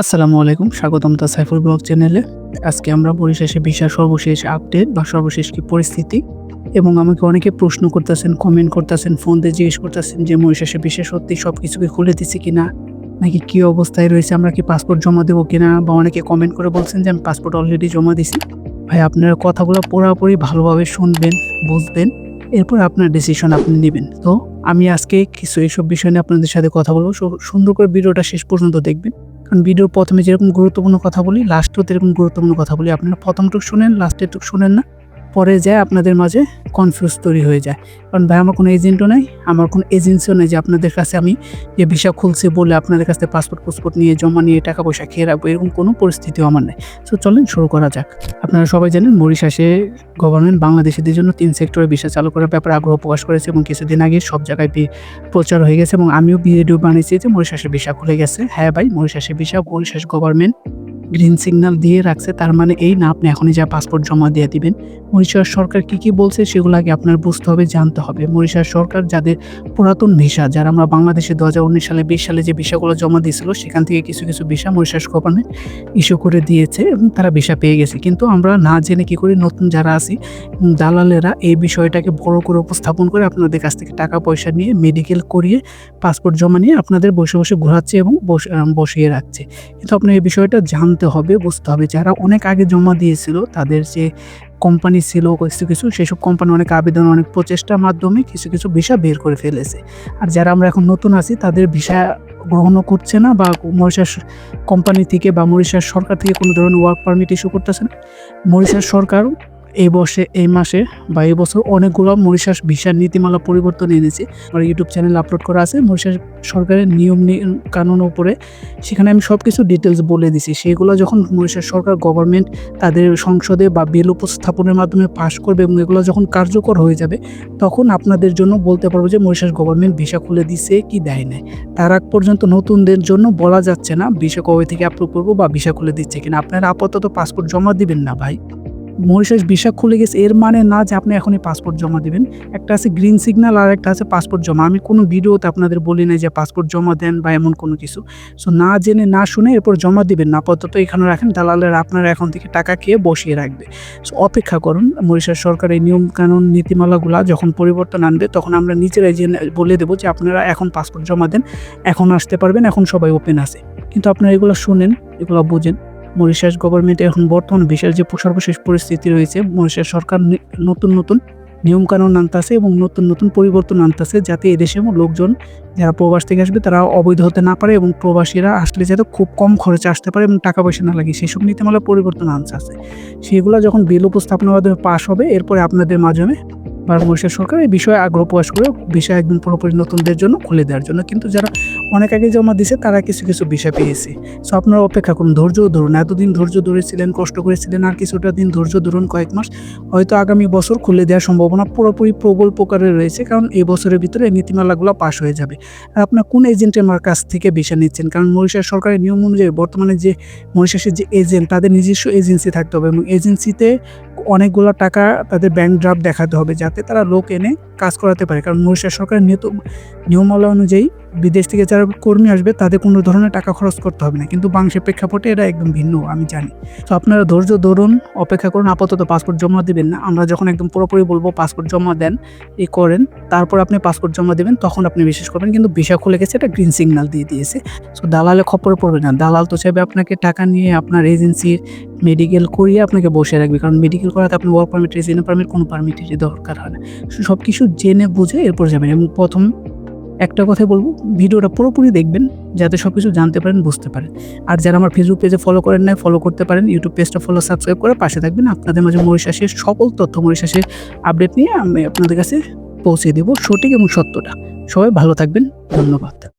আসসালামু আলাইকুম, স্বাগতম তা সাইফুল ব্লগ চ্যানেলে। আজকে আমরা পরিশেষে ভিসার সর্বশেষ আপডেট বা সর্বশেষ কি পরিস্থিতি এবং আমাকে অনেকে প্রশ্ন করতেছেন কমেন্ট করতেছেন ফোন দিয়ে জিজ্ঞেস করতেছেন যে মরিশাসে বিশেষ সত্যি সব কিছুকে খুলে দিছি কিনা, নাকি কী অবস্থায় রয়েছে, আমরা কি পাসপোর্ট জমা দেবো কিনা, বা অনেকে কমেন্ট করে বলছেন যে আমি পাসপোর্ট অলরেডি জমা দিছি। ভাই, আপনারা কথাগুলো পুরোপুরি ভালোভাবে শুনবেন, বুঝবেন, এরপর আপনার ডিসিশন আপনি নেবেন। তো আমি আজকে কিছু এইসব বিষয় নিয়ে আপনাদের সাথে কথা বলব। সুন্দর করে ভিডিওটা শেষ পর্যন্ত দেখবেন। কারণ ভিডিওর প্রথমে যেরকম গুরুত্বপূর্ণ কথা বলি লাস্টেও যেরকম গুরুত্বপূর্ণ কথা বলি। আপনারা প্রথমটুক শুনেন লাস্টেরটুক শুনেন না। পরে যায় আপনাদের মাঝে কনফিউজ তৈরি হয়ে যায়। কারণ ভাই, আমার কোনো এজেন্টও নাই, আমার কোনো এজেন্সিও নেই যে আপনাদের কাছে আমি যে ভিসা খুলছি বলে আপনাদের কাছে পাসপোর্ট পাসপোর্ট নিয়ে জমা নিয়ে টাকা পয়সা খেয়ে রাখব, এরকম কোনো পরিস্থিতিও আমার নেই। সো চলেন শুরু করা যাক। আপনারা সবাই জানেন মরিশাসে গভর্নমেন্ট বাংলাদেশিদের জন্য তিন সেক্টরে ভিসা চালু করার ব্যাপারে আগ্রহ প্রকাশ করেছে এবং কিছুদিন আগে সব জায়গায় প্রচার হয়ে গেছে এবং আমিও বিএডিও বানিয়েছি যে মরিশাসের ভিসা খুলে গেছে। হ্যাঁ ভাই মরিশাসের visa Mauritius government green signal দিয়ে রাখছে, তার মানে এই না আপনি এখনই যা পাসপোর্ট জমা দিয়ে দিবেন। মরিশাস সরকার কি কি বলছে সেগুলো আগে আপনার বুঝতে হবে, জানতে হবে। মরিশাস সরকার যাদের পুরাতন ভিসা, যারা আমরা বাংলাদেশে দু হাজার উনিশ সালে বিশ সালে যে ভিসাগুলো জমা দিয়েছিল, সেখান থেকে কিছু কিছু ভিসা মরিশাস গভর্নমেন্ট ইস্যু করে দিয়েছে, এবং তারা ভিসা পেয়ে গেছে। কিন্তু আমরা না জেনে কি করি নতুন যারা আছি, দালালেরা এই বিষয়টাকে বড় করে উপস্থাপন করে আপনাদের কাছ থেকে টাকা, পয়সা নিয়ে মেডিকেল করিয়ে পাসপোর্ট জমা নিয়ে আপনাদের বসে বসে ঘোরাচ্ছে এবং বসিয়ে রাখছে। কিন্তু আপনি এই বিষয়টা জানতে হবে, বুঝতে হবে। যারা অনেক আগে জমা দিয়েছিল, তাদের যে কোম্পানি ছিল, কিছু কিছু, সেসব কোম্পানি অনেক আবেদন, অনেক প্রচেষ্টার মাধ্যমে কিছু কিছু ভিসা বের করে ফেলেছে। আর যারা আমরা এখন নতুন আছি, তাদের ভিসা গ্রহণও করছে না বা মরিশাস কোম্পানি থেকে বা মরিশাস সরকার থেকে কোনো ধরনের ওয়ার্ক পারমিট ইস্যু করতেছে না। মরিশাস সরকার এই বর্ষে, এই মাসে বা এই বছর অনেকগুলো মরিশাস ভিসার নীতিমালা পরিবর্তন এনেছে। আমার ইউটিউব চ্যানেল আপলোড করা আছে। মরিশাস সরকারের নিয়ম কানুন উপরে সেখানে আমি সব কিছু ডিটেলস বলে দিছি। সেগুলো যখন মরিশাস সরকার গভর্নমেন্ট তাদের সংসদে বা বিল উপস্থাপনের মাধ্যমে পাশ করবে এবং এগুলো যখন কার্যকর হয়ে যাবে, তখন আপনাদের জন্য বলতে পারব যে মরিশাস গভর্নমেন্ট ভিসা খুলে দিছে কি দেয় নাই। তার আগ পর্যন্ত নতুনদের জন্য বলা যাচ্ছে না ভিসা কবে থেকে অ্যাপ্রুভ করব বা ভিসা খুলে দিচ্ছে কিনা। আপনারা আপাতত পাসপোর্ট জমা দিবেন না ভাই। মরিশাস ভিসা খুলে গেছে, এর মানে না যে আপনি এখনই পাসপোর্ট জমা দিবেন। একটা আছে গ্রিন সিগন্যাল আর একটা আছে পাসপোর্ট জমা। আমি কোনো ভিডিওতে আপনাদের বলি নাই যে পাসপোর্ট জমা দেন বা এমন কোনো কিছু। সো না জেনে, না শুনে এরপর জমা দিবেন না। আপাতত এখানে রাখেন, দালালের আপনারা এখন থেকে টাকা খেয়ে বসিয়ে রাখবে। সো অপেক্ষা করুন, মরিশাস সরকার এই নিয়মকানুন নীতিমালাগুলা যখন পরিবর্তন আনবে, তখন আমরা নিজেরাই জেনে, বলে দেবো যে আপনারা এখন পাসপোর্ট জমা দেন, এখন আসতে পারবেন, এখন সবাই ওপেন আছে। কিন্তু আপনারা এগুলো শুনেন, এগুলো বোঝেন। মরিশাস গভর্নমেন্ট এখন বর্তমান বিশেষ যে সর্বশেষ পরিস্থিতি রয়েছে, মরিশাস সরকার নতুন নতুন নিয়মকানুন আনতেছে এবং নতুন নতুন পরিবর্তন আনতেছে যাতে এদেশে লোকজন যারা প্রবাস থেকে আসবে তারা অবৈধ হতে না পারে এবং প্রবাসীরা আসলে যাতে খুব কম খরচে আসতে পারে এবং টাকা পয়সা না লাগে। সেসব নীতিমালা পরিবর্তন আনতে আছে। সেগুলো যখন বিল উপস্থাপনের মাধ্যমে পাশ হবে, এরপরে আপনাদের মাধ্যমে বা মরিশাস সরকার এই বিষয়ে আগ্রহ প্রকাশ করে বিষয় একদম পুরোপুরি নতুনদের জন্য খুলে দেওয়ার জন্য। কিন্তু যারা অনেক আগে জমা দিছে, তারা কিছু কিছু বিষয় পেয়েছে। সো আপনারা অপেক্ষা করুন, ধৈর্য ধরুন। এতদিন ধৈর্য ধরেছিলেন, কষ্ট করেছিলেন, আর কিছুটা দিন ধৈর্য ধরুন কয়েক মাস। হয়তো আগামী বছর খুলে দেওয়ার সম্ভাবনা পুরোপুরি প্রবল প্রকারে রয়েছে, কারণ এই বছরের ভিতরে নীতিমালাগুলো পাশ হয়ে যাবে। আর আপনার কোন এজেন্টের কাছ থেকে ভিসা নিচ্ছেন? কারণ মরিশাস সরকারের নিয়ম অনুযায়ী বর্তমানে যে মরিশাসের যে এজেন্ট, তাদের নিজস্ব এজেন্সি থাকতে হবে এবং এজেন্সিতে অনেকগুলো টাকা তাদের ব্যাংক ড্রাফট দেখাতে হবে, যাতে তারা লোক এনে কাজ করাতে পারে। কারণ মরিশাস সরকারের নিয়ত নিয়মালা অনুযায়ী বিদেশ থেকে যারা কর্মী আসবে, তাদের কোনো ধরনের টাকা খরচ করতে হবে না। কিন্তু বাংলাদেশের প্রেক্ষাপটে এটা একদম ভিন্ন, আমি জানি। তো আপনারা ধৈর্য ধরুন, অপেক্ষা করুন, আপাতত পাসপোর্ট জমা দেবেন না। আমরা যখন একদম পুরোপুরি বলব পাসপোর্ট জমা দেন, এ করেন, তারপর আপনি পাসপোর্ট জমা দেবেন, তখন আপনি বিশেষ করবেন, কিন্তু ভিসা খুলে গেছে, এটা গ্রিন সিগন্যাল দিয়ে দিয়েছে। সো দালালে খপ্পরে পড়বে না। দালাল তো চাইবে আপনাকে টাকা নিয়ে আপনার এজেন্সির মেডিকেল করিয়ে আপনাকে বসে রাখবে। কারণ মেডিকেল করাতে আপনি ওয়ার্ক পারমিট রেজিডেন্ট পারমিট কোনো পারমিটেরই দরকার হয় না। সব কিছু জেনে বুঝে এরপর যাবেন। এবং প্রথম একটা কথাই বলব, ভিডিওটা পুরোপুরি দেখবেন, যাতে সব কিছু জানতে পারেন, বুঝতে পারেন। আর যারা আমার ফেসবুক পেজে ফলো করেন নাই ফলো করতে পারেন ইউটিউব পেজটা ফলো সাবস্ক্রাইব করে পাশে থাকবেন। আপনাদের মাঝে মরিশাসের সকল তথ্য, মরিশাসের আপডেট নিয়ে আমি আপনাদের কাছে পৌঁছে দেবো সঠিক এবং সত্যটা। সবাই ভালো থাকবেন, ধন্যবাদ।